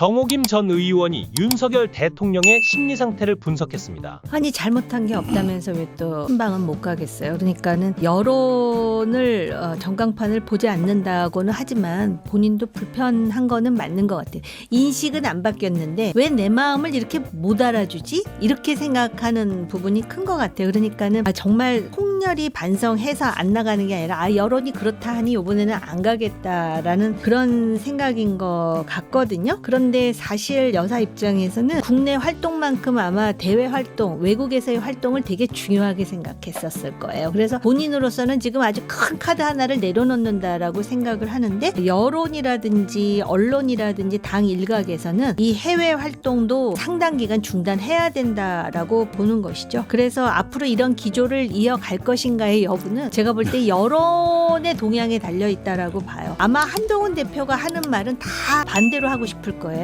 정호김 전 의원이 윤석열 대통령의 심리 상태를 분석했습니다. 아니 잘못한 게 없다면서 왜 또 한 방은 못 가겠어요. 그러니까는 여론을 어, 전광판을 보지 않는다고는 하지만 본인도 불편한 거는 맞는 것 같아요. 인식은 안 바뀌었는데 왜 내 마음을 이렇게 못 알아주지? 이렇게 생각하는 부분이 큰 것 같아요. 그러니까는 아, 정말 홍렬이 반성해서 안 나가는 게 아니라 아, 여론이 그렇다 하니 이번에는 안 가겠다라는 그런 생각인 것 같거든요. 그런데 사실 여사 입장에서는 국내 활동만큼 아마 대외 활동, 외국에서의 활동을 되게 중요하게 생각했었을 거예요. 그래서 본인으로서는 지금 아주 큰 카드 하나를 내려놓는다라고 생각을 하는데 여론이라든지 언론이라든지 당 일각에서는 이 해외 활동도 상당 기간 중단해야 된다라고 보는 것이죠. 그래서 앞으로 이런 기조를 이어갈 것인가의 여부는 제가 볼 때 여론의 동향에 달려 있다라고 봐요. 아마 한동훈 대표가 하는 말은 다 반대로 하고 싶을 거예요.